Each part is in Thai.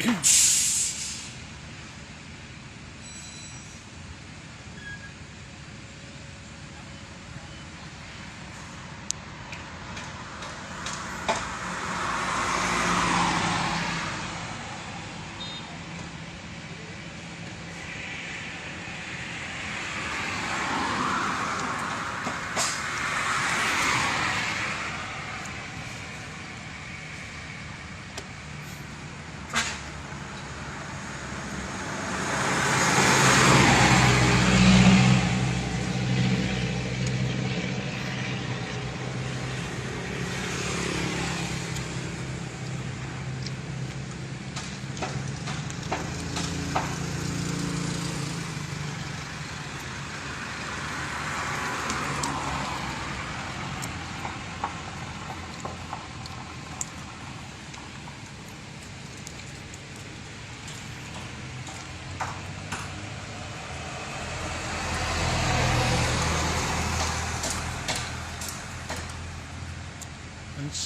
Peace.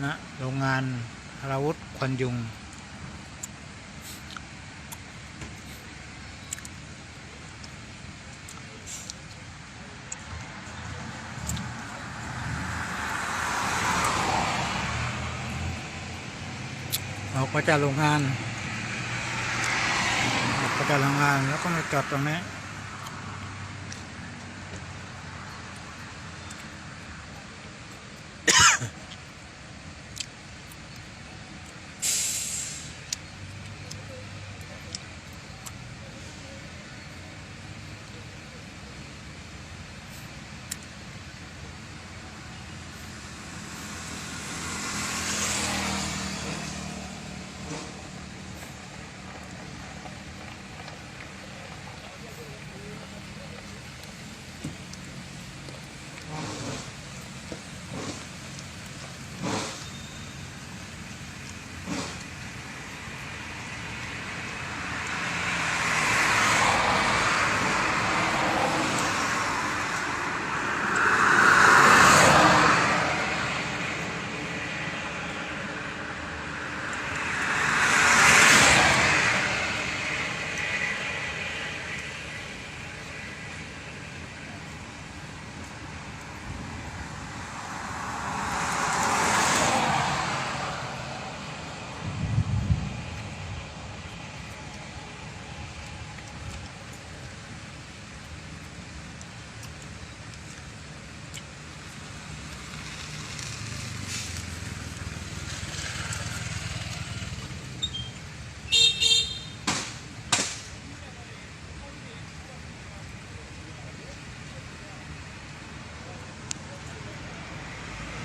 ณโรงงานฮาราวุธควันยุงออกมาจากโรงงานออกมาจากโรงงานแล้วก็มาจอดตรงนี้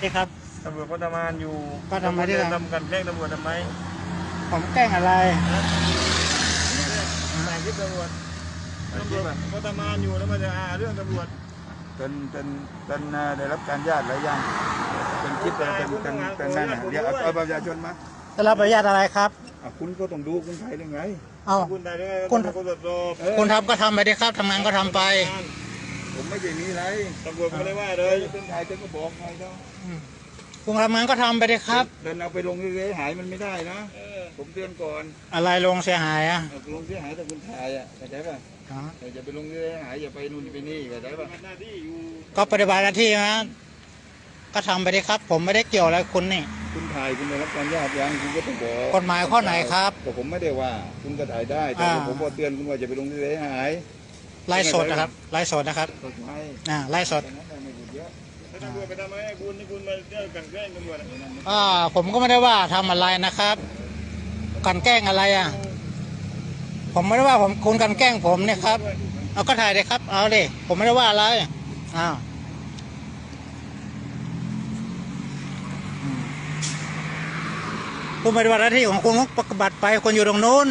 นี่ครับ ตำรวจก็ทำงานอยู่ก็ทำไมได้ล่ะ ทำกันแกล้งตำรวจทำไมผมแกล้งอะไร ถ่ายคลิปตำรวจตำรวจก็ทำงานอยู่แล้วมันจะอาเรื่องตำรวจเป็นเป็นเป็นเอ่อได้รับการญาติหรือยังเป็นคลิปเป็นเป็นเป็นเป็นนั่นน่ะเดี๋ยวเอาเอาบัตรประชาชนมาจะรับอนุญาตอะไรครับ อะคุณก็ต้องดูคุณไทยได้ไง เอา คุณได้ด้วยคุณตำรวจตรวจสอบเออ คุณทำก็ทำไปดิครับทำงานก็ทำไป ผมไม่ใช่มีอะไรตำรวจก็ไม่ได้ว่าเลเอยอเป็นไทยเธอก็บอกไงเนาะคุณทำงานก็ทำไปดิครับ เดินเอาไปลงเรื่อยๆหายมันไม่ได้นะเออผมเตือนก่อน อะไรลงเสียหายอะเอาลงเสียหายแต่คุณถ่ายอะเข้าใจป่ะอ๋อเอออย่าไปลงเรื่อยๆหายอย่าไปนู่นไปนี่เข้าใจป่ะทำหน้าที่อยู่ก็ปฏิบัติหน้าที่นะก็ทำไปดิครับ ผมไม่ได้เกี่ยวอะไรกับคุณนี่ คุณถ่ายคุณได้รับการญาติยังคุณก็ต้องบอกกฎหมายข้อไหนครับแต่ผมไม่ได้ว่า คุณก็ถ่ายได้แต่อ่าผมบอกเตือนคุณว่าอย่าไปลงเรื่อยๆหาย ไล่สดนะครับไล่สดนะครับกฎหมายอ่าไล่สดแต่นั้นเราไม่พูดเยอะถ้าตำรวจไปทำไมให้คุณนี่คุณมาเรื่องกันแกล้งตำรวจอะอ่าผมก็ไม่ได้ว่าทำอะไรนะครับกลันแกล้งอะไรอะ ผมไม่ได้ว่าผมคุณกลันแกล้งผมเนี่ยครับ เอาก็ถ่ายเลยครับ เอาเลยผมไม่ได้ว่าอะไรอ้าวอืมคุคุณปฏิบัติหน้าที่ของคุณก็ปฏิบัติไปคนอยู่ตรงนู้น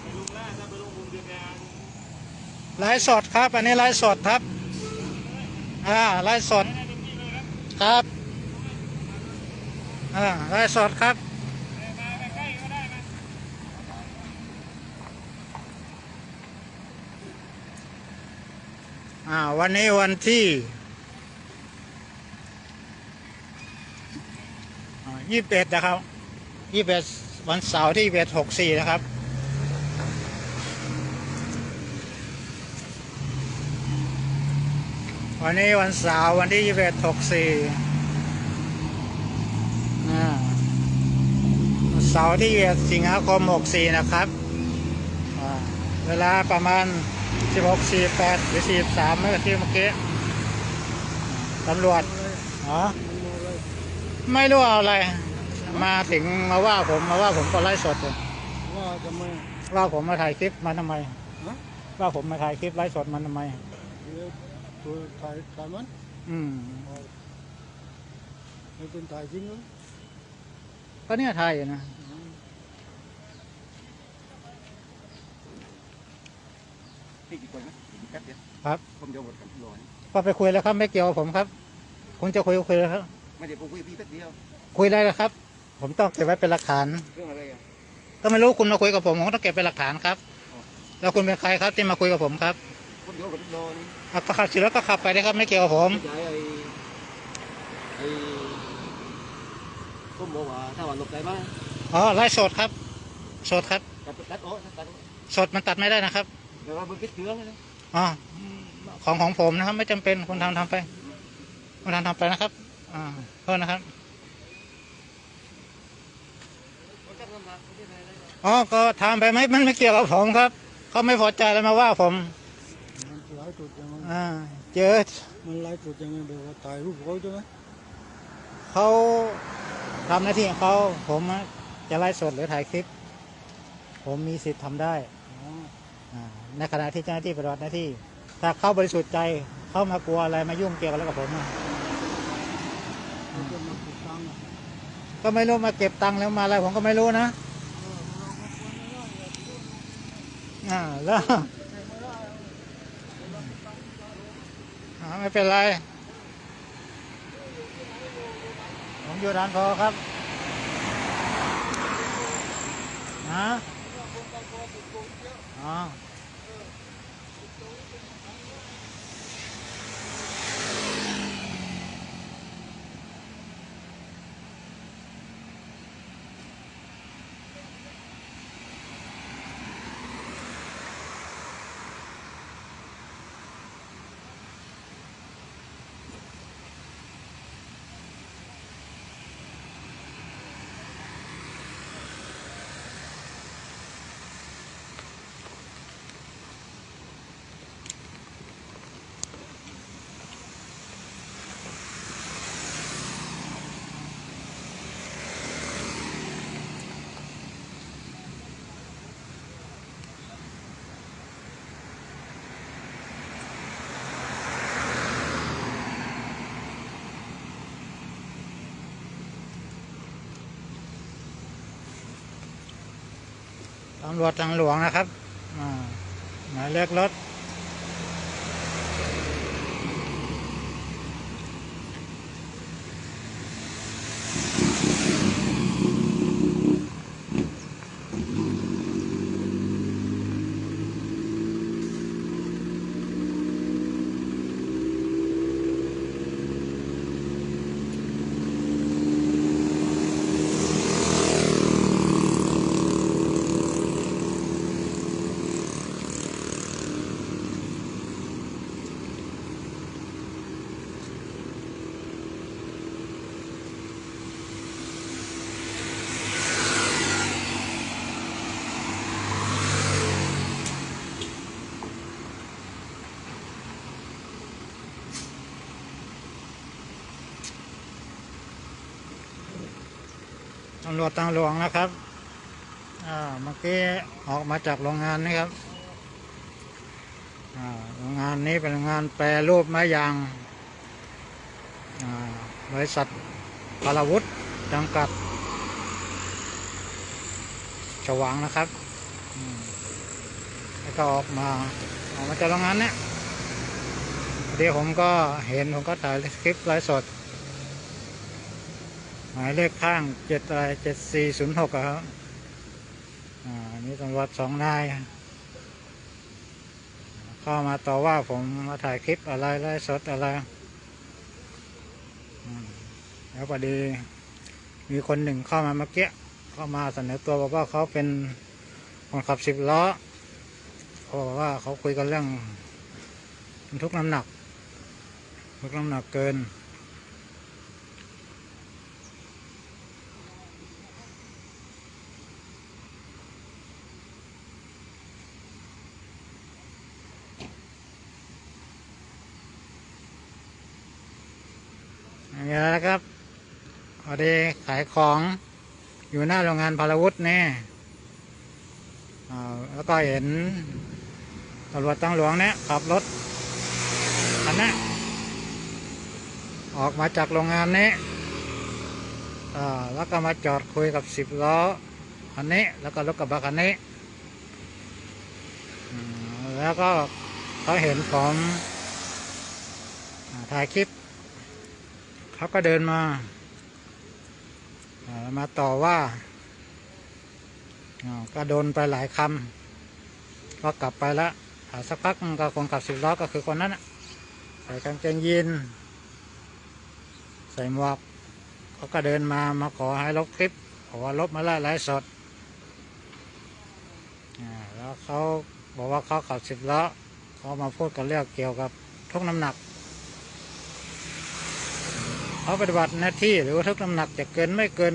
ไปลุงล่าถ้าไปลงมุมเดียวกัน ไล ฟ์สดครับ อันนี้ไลฟ์สดครับ อ่าไลฟ์สดครับ อ่าไลฟ์สดครับอ่าวันนี้วันที่ยี่สิบเอ็ดนะครับยี่สิบเอ็ดวันเสาร์ที่ยี่สิบเอ็ดหกสี่นะครับ วันนี้วันเสาร์วันที่21 64อ่าวันเสาร์ที่21สิงหาคม64นะครับอ่าเวลาประมาณ16.48หรือ43ไม่ก็ที่เมื่อกี้ตำรวจอ๋อไม่รู้เอาอะไร มาถึงมาว่าผมมาว่าผมก็ไล่สดเลยว่าจะไม่ว่าผมมาถ่ายคลิปมันทำไมฮะว่าผมมาถ่ายคลิปไล่สดมันทำไม ตัวถ่ายถ่ายมันอืมไม่เป็นถ่ายจริงเหรอก็เนี่ยถ่ายอยู่นะพี่กี่คนนะแป๊บเดียวครับ ผมจะหมดกันร้อยก็ไปคุยแล้วครับ ไม่เกี่ยวกับผมครับคุณจะคุยก็คุยแล้วครับ ไม่ได้ผมคุยกับพี่แป๊บเดียวคุยได้แล้วครับ ผมต้องเก็บไว้เป็นหลักฐาน เรื่องอะไรอะ ก็ไม่รู้คุณมาคุยกับผมผมก็ต้องเก็บเป็นหลักฐานครับ แล้วคุณเป็นใครครับที่มาคุยกับผมครับ ผมจะหมดกันร้อยอะก็ขับสิแล้วก็ขับไปเลยครับไม่เกี่ยวกับผมใช่ไอ้ไอ้ผมบอกว่าถ้าวันหลบได้ไหมอ๋อไลฟ์สดครับสดครับตัดตัดโอ้ตัดสดมันตัดไม่ได้นะครับเดี๋ยวเราไปคิดเครื่อเลยอ๋อของของผมนะครับ ไม่จำเป็นคุณทำทำไปคุณทำทำไปนะครับอ่าโทษนะครับอ๋อก็ทำไปไหมมันไม่เกี่ยวกับผมครับ เขาไม่พอใจแล้วมาว่าผม มันไลฟ์สดยังไง อ่าเจอมันไลฟ์สดยังไงแบบว่าถ่ายรูปเขาใช่ไหมเขาทำหน้าที่ของเขาผมจะไลฟ์สดหรือถ่ายคลิป ผมมีสิทธิ์ทำได้อ๋ออ่าในขณะที่เจ้าหน้าที่ปฏิบัติหน้าที่ ถ้าเขาบริสุทธิ์ใจเขามากลัวอะไรมายุ่งเกี่ยวอะไรกับผมอะเขาจะมาติดตังค์อะก็ไม่รู้มาเก็บตังค์แล้วมาอะไรผมก็ไม่รู้นะอ่าแล้วอ่า ไม่เป็นไร ผมอยู่ร้านพอครับฮะอ๋อ ตำรวจทางหลวงนะครับหมายเลขรถำรวจทางหลวงนะครับอ่าเมื่อกี้ออกมาจากโรงงานนะครับอ่าโรงงานนี้เป็นโรงงานแปรรูปไม้ยางอ่าบริษัทพลวุฒิจำกัดฉวางนะครับแล้วก็ออกมาออกมาจากโรงงานเนี้ยเดี๋ยวผมก็เห็นผมก็ถ่ายคลิปไลฟ์สด มายเลขข้างเจ็ดอะไรเจ็ดสี่ศูนย์หกครับ อ่านี่ตำรวจสองนาย เข้ามาต่อว่าผมมาถ่ายคลิปอะไรไลฟ์สดอะไร แล้วพอดี มีคนหนึ่งเข้ามาเมื่อกี้เข้ามาเสนอตัวบอกว่าเขาเป็นคนขับสิบล้อเขาบอกว่าเขาคุยกันเรื่องทุกน้ำหนักทุกน้ำหนักเกินแล้วนะครับ พอดีขายของอยู่หน้าโรงงานพลวุฒิเนี่ยอ่าแล้วก็เห็นตำรวจตั้งหลวงเนี่ยขับรถคันนี้ออกมาจากโรงงานนี้อ่าแล้วก็มาจอดคุยกับสิบล้อคันนี้ แล้วก็รถกระบะคันนี้อืมแล้วก็เขาเห็นผมอ่าถ่ายคลิปเขาก็เดินมา มาต่อว่าก็โดนไปหลายคำก็กลับไปแล้วอ่าสักพักก็คนขับสิบล้อก็คือคนนั้นใส่กางเกงยีนใส่หมวกเขาก็เดินมามาขอให้ลบคลิปขอว่าลบมาล้วไลฟ์สดแล้วเขาบอกว่าเขาขับสิบล้อเขามาพูดกันเรื่องเกี่ยวกับทุกน้ำหนัก เขาปฏิบัติหน้าที่หรือว่าทุกน้ำหนักจะเกินไม่เกิน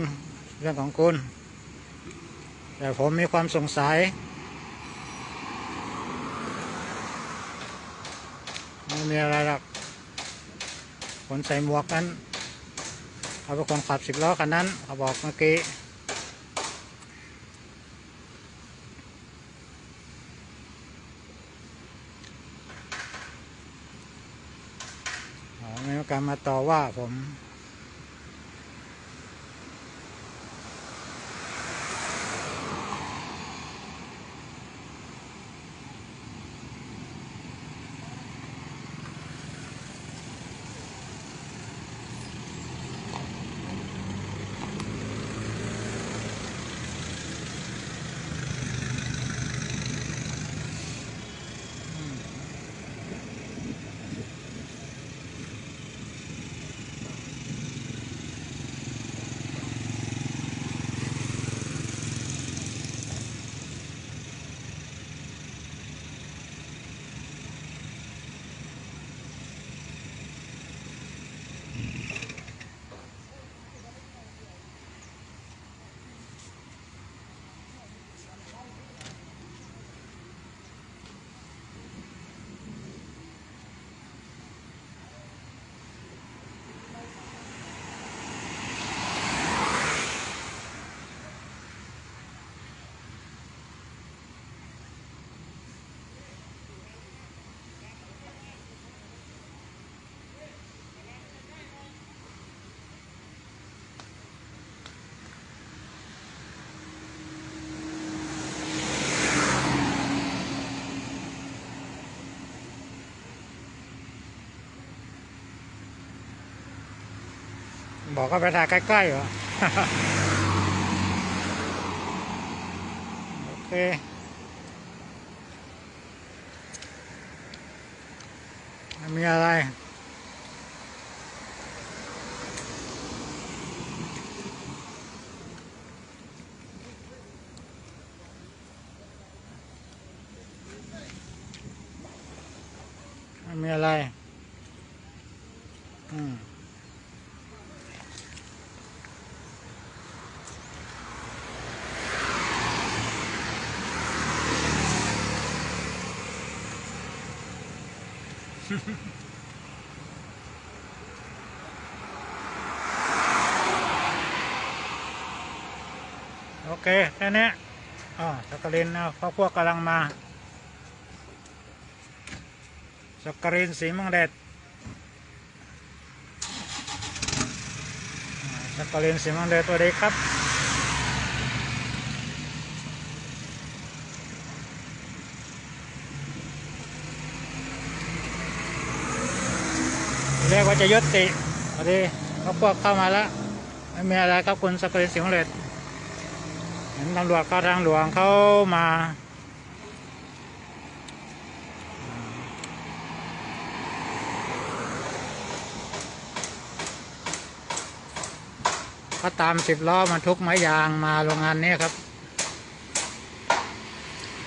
เรื่องของคุณ แต่ผมมีความสงสัยไม่มีอะไรหรอกคนใส่หมวกนั้นเขาเป็นคนขับสิบล้อคันนั้นเขาบอกเมื่อกี้ อ๋อไม่มีการมาต่อว่าผม บอกก็ไปถ่ายใกล้ๆเหรอ โอเคไม่มีอะไรไม่มีอะไร อืม โอเค แค่นี้อ๋อสักกลินนะครอบครัวกำลังมาสกรินสีมังเด็ดสกรินสีมังเด็ดตัวดีครับ กว่าจะยุติพอดีเขาพวกเข้ามาแล้วไม่มีอะไรครับคุณสกรินสีเมังเด็ดเห็นตำรวจเข้าทางหลวงเขามาก็ตามสิบล้อบรรทุกไม้ยางมาโรงงานนี้ครับ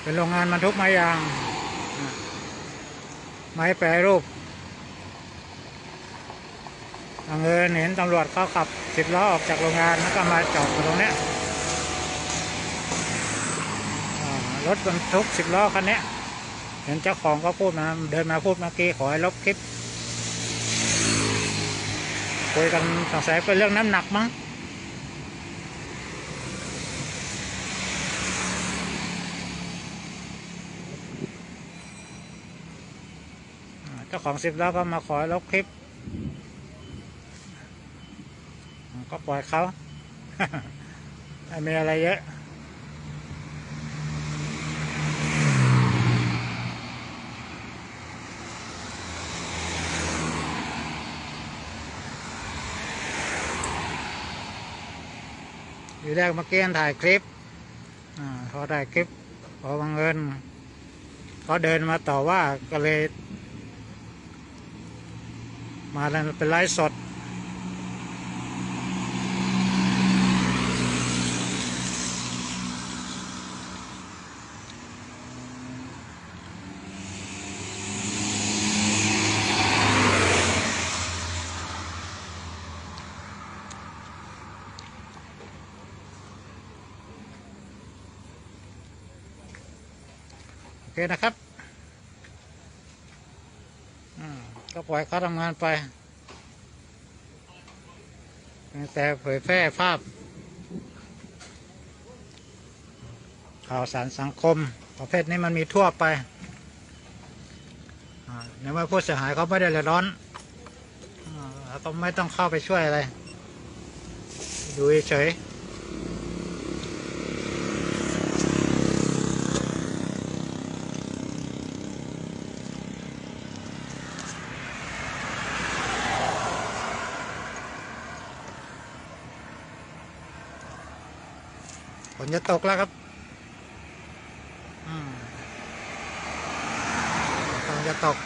เป็นโรงงานบรรทุกไม้ยาง ไม้แปรรูป บังเอิญเห็นตำรวจเขาขับสิบล้อออกจากโรงงานแล้วก็มาจอดตรงนี้รถบรรทุกสิบล้อคันนี้เห็นเจ้าของก็พูดมาเดินมาพูดเมื่อกี้ขอให้ลบคลิปคุยกันสงสัยเป็นเรื่องน้ำหนักมั้งเจ้าของสิบล้อก็มาขอลบคลิปอ่า ก็ปล่อยเขาไม่มีอะไรเยอะทีแรกเมื่อกี้ถ่ายคลิปอพอถ่ายคลิปพอบังเอิญเขาเดินมาต่อว่าก็เลย มาเป็นไลฟ์สด เคนะครับก็ปล่อยเขาทำงานไปแต่เผยแพร่ภาพ ข่าวสารสังคม ประเภทนี้มันมีทั่วไปในเมื่อผู้เสียหายเขาไม่ได้เดือดร้อนอ่าเราก็ไม่ต้องเข้าไปช่วยอะไร ดูเฉย จะตกแล้วครับอืมฝนจะตก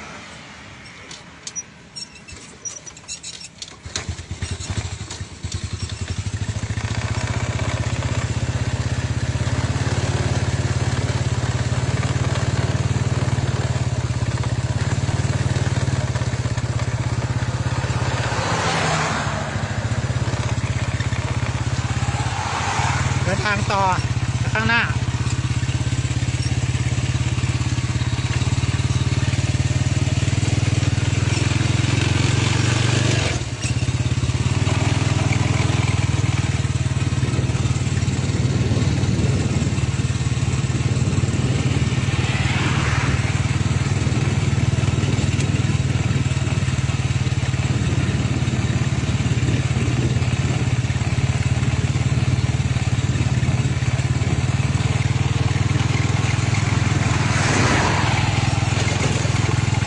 เดินทางต่อข้างหน้า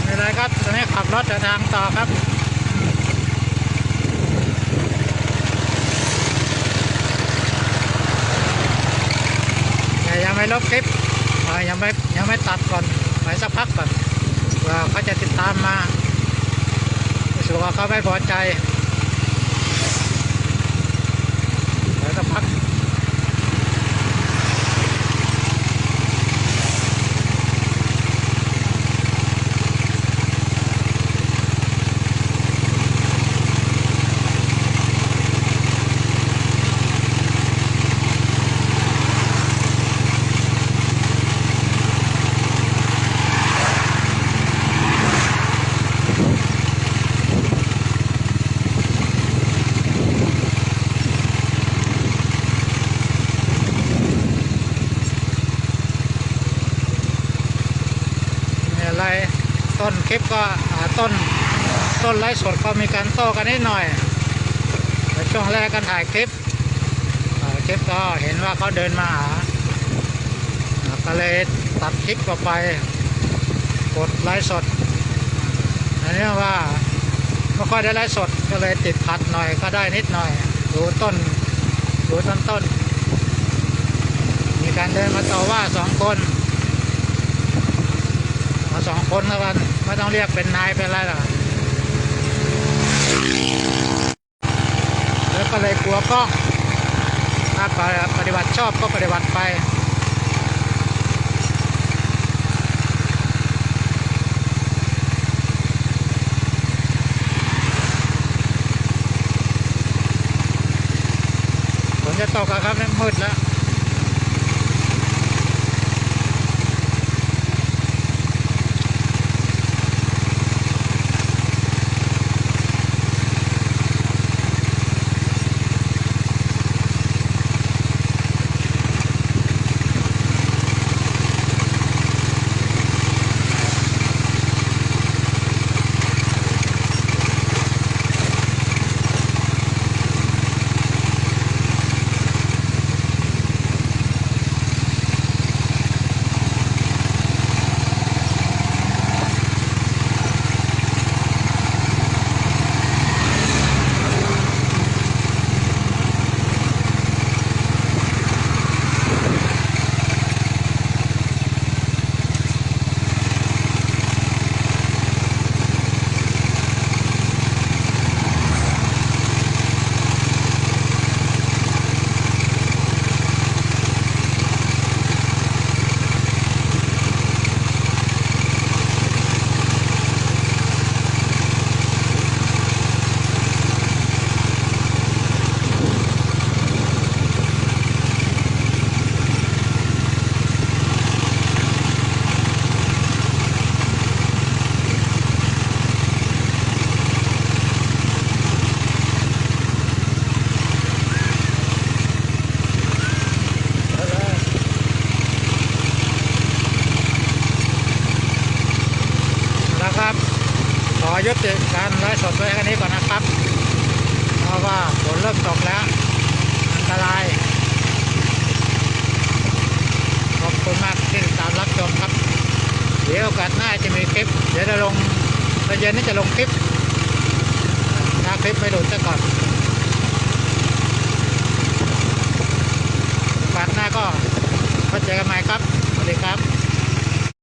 ไม่เป็นไรครับตอนนี้ขับรถเดิน ทางต่อครับ แต่ยังไม่ลบคลิปเอ่อยังไม่ยังไม่ตัดก่อนไปสักพักก่อนว่าเขาจะติดตามมารู้สึกว่าเขาไม่พอใจไปสักพัก มีอะไร ต้นคลิปก็อ่าต้นต้ นไลฟ์สดก็มีการโต้กันนิดหน่อยในช่วงแรกกันถ่ายคลิปคลิปก็เห็นว่าเขาเดินมาหาอ่าก็เลยตัดคลิปออกไป กดไลฟ์สดอันนี้ว่าไม่ค่อยได้ไลฟ์สดก็เลยติดขัดหน่อยก็ได้นิดหน่อยดูต้นดูต้นต้น มีการเดินมาต่อว่าสองคนมาสองคนแล้วกันไม่ต้องเรียกเป็นนายเป็นอะไรหรอกแล้ว ก็เลยกลัวกล้องถ้าปฏิบัติชอบก็ปฏิบัติไปฝนจะตกอะครับนั่งมืดแล้ว นะครับ ขอ ยุติการไลฟ์สดไว้แค่นี้ก่อนนะครับ เพราะว่าฝนเริ่มตกแล้ว อันตราย ขอบคุณมากที่ติดตามรับชมครับ เดี๋ยวโอกาสหน้าจะมีคลิป เดี๋ยวจะลงตอนเย็นนี้จะลงคลิป ถ้าคลิปไม่หลุดซะก่อนโอกาสหน้าก็พบเจอกันใหม่ครับ สวัสดีครับ